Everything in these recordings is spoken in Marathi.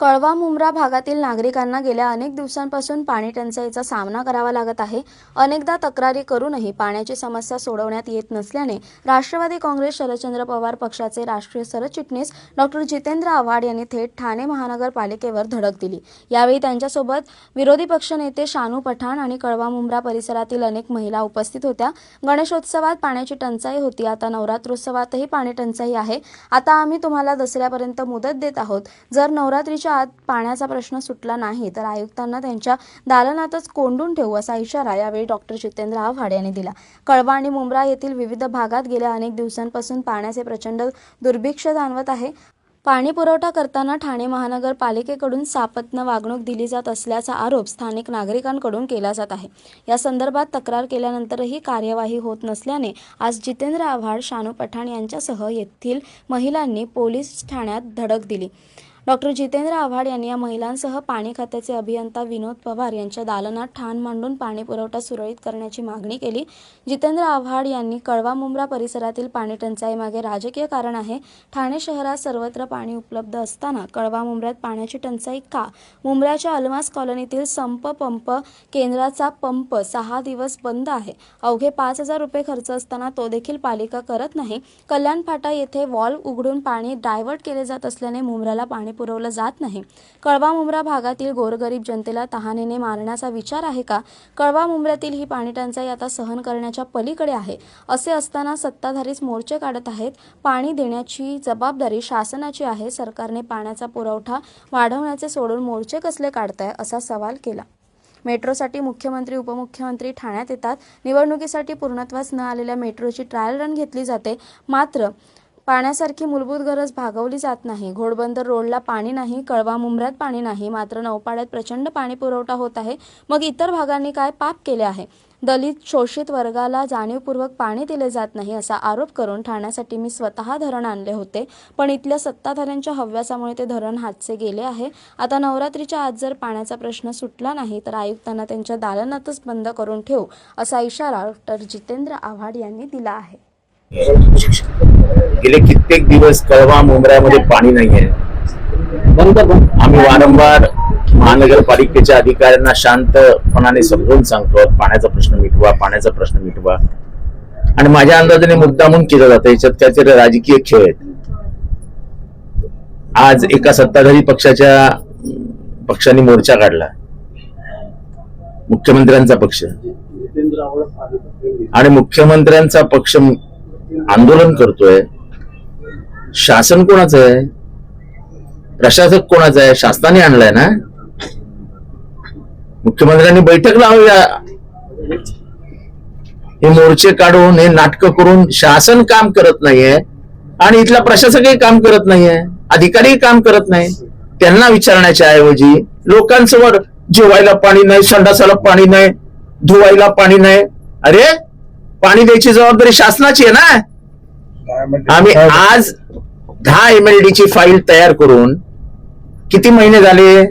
कळवा मुंब्रा भागातील नागरिकांना गेल्या अनेक दिवसांपासून पाणी टंचाईचा सामना करावा लागत आहे. अनेकदा तक्रारी करूनही पाण्याची समस्या सोडवण्यात येत नसल्याने राष्ट्रवादी काँग्रेस शरदचंद्र पवार पक्षाचे राष्ट्रीय सरचिटणीस डॉक्टर जितेंद्र आव्हाड यांनी थेट ठाणे महानगरपालिकेवर धडक दिली. यावेळी त्यांच्यासोबत विरोधी पक्षनेते शानू पठाण आणि कळवा मुंब्रा परिसरातील अनेक महिला उपस्थित होत्या. गणेशोत्सवात पाण्याची टंचाई होती. आता नवरात्रोत्सवातही पाणी टंचाई आहे. आता आम्ही तुम्हाला दसऱ्यापर्यंत मुदत देत आहोत. जर नवरात्रीच्या आत पाण्याचा प्रश्न सुटला नाही तर आयुक्तांना त्यांच्या दालनातच कोंडून ठेवू असा इशारा यावेळी डॉक्टर जितेंद्र आव्हाड यांनी दिला. कळवा आणि मुंब्रा येथील विविध भागात गेल्या अनेक दिवसांपासून पाण्याचे प्रचंड दुर्भिक्ष जाणवत आहे. पाणी पुरवठा करताना ठाणे महानगरपालिकेकडून सापत्न वागणूक दिली जात असल्याचा आरोप स्थानिक नागरिकांकडून केला जात आहे. या संदर्भात तक्रार केल्यानंतरही कार्यवाही होत नसल्याने आज जितेंद्र आव्हाड शानू पठाण यांच्यासह येथील महिलांनी पोलीस ठाण्यात धडक दिली. डॉक्टर जितेंद्र आव्हाड यांनी या महिलांसह पाणी खात्याचे अभियंता विनोद पवार यांच्या दालनात ठाण मांडून पाणी पुरवठा सुरळीत करण्याची मागणी केली. जितेंद्र आव्हाड यांनी कळवा मुंब्रा परिसरातील पाणी टंचाईमागे राजकीय कारण आहे. ठाणे शहरात सर्वत्र पाणी उपलब्ध असताना कळवा मुंब्र्यात पाण्याची टंचाई का? मुंब्र्याच्या अलमास कॉलनीतील संप पंप केंद्राचा पंप सहा दिवस बंद आहे. अवघे पाच हजार रुपये खर्च असताना तो देखील पालिका करत नाही. कल्याण फाटा येथे वॉल्व उघडून पाणी डायव्हर्ट केले जात असल्याने मुंब्र्याला पाणी पुरवलं जात नाही. कळवा मुंब्रा भागातील गोरगरीब जनतेला तहानेने मारण्याचा विचार आहे का? कळवा मुंब्र्यातील ही पाणी टंचाई आता सहन करण्याच्या पलीकडे आहे. असे असताना सत्ताधारीच मोर्चे काढत आहेत. पाणी देण्याची जबाबदारी शासनाची आहे. सरकारने पाण्याचा पुरवठा वाढवण्याचे सोडून मोर्चे कसले काढताय असा सवाल केला. मेट्रोसाठी मुख्यमंत्री उपमुख्यमंत्री ठाण्यात येतात. निवडणुकीसाठी पूर्णत्वास न आलेल्या मेट्रोची ट्रायल रन घेतली जाते. मात्र पाण्यासारखी मूलभूत गरज भागवली जात नाही. घोडबंदर रोडला पाणी नाही कळवा मुंब्र्यात पाणी नाही मात्र नौपाड्यात प्रचंड पाणी पुरवठा होत आहे. मग इतर भागांनी काय पाप केले आहे? दलित शोषित वर्गाला जाणीवपूर्वक पाणी दिले जात नाही असा आरोप करून ठाण्यासाठी मी स्वतः धरण आणले होते. पण इथल्या सत्ताधाऱ्यांच्या हव्यासामुळे ते धरण हातचे गेले आहे. आता नवरात्रीच्या आत जर पाण्याचा प्रश्न सुटला नाही तर आयुक्तांना त्यांच्या दालनातच बंद करून ठेवू असा इशारा डॉक्टर जितेंद्र आव्हाड यांनी दिला आहे. गेले कित्येक दिवस कळवा मुंबऱ्यामध्ये पाणी नाहीये. आम्ही वारंवार महानगरपालिकेच्या अधिकाऱ्यांना शांतपणाने समजून सांगतो पाण्याचा प्रश्न मिटवा पाण्याचा प्रश्न मिटवा. आणि माझ्या अंदाजाने मुद्दामून केलं जातं याच्यात काहीतरी राजकीय खेळ आहेत. आज एका सत्ताधारी पक्षाच्या पक्षाने मोर्चा काढला. मुख्यमंत्र्यांचा पक्ष. आणि मुख्यमंत्र्यांचा पक्ष आंदोलन करतोय. शासन कोणाचं आहे? प्रशासक कोणाचं आहे? शासनाने आणलाय ना? मुख्यमंत्र्यांनी बैठक लावूया. हे मोर्चे काढून हे नाटक करून शासन काम करत नाहीये आणि इथला प्रशासकही काम करत नाहीये अधिकारीही काम करत नाही. त्यांना विचारण्याच्या ऐवजी लोकांसमोर जेवायला पाणी नाही संडासाला पाणी नाही धुवायला पाणी नाही. अरे पाणी द्यायची जबाबदारी शासनाची आहे ना? आम्ही आज दहा एम एल डी ची फाईल तयार करून किती महिने झाले?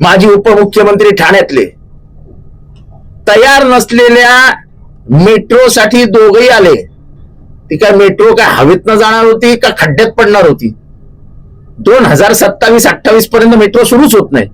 माजी उपमुख्यमंत्री ठाण्यातले. तयार नसलेल्या मेट्रो साठी दोघही आले. ती काय मेट्रो काय हवेतनं जाणार होती का खड्ड्यात पडणार होती? दोन हजार सत्तावीस अठ्ठावीस पर्यंत मेट्रो सुरूच होत नाही.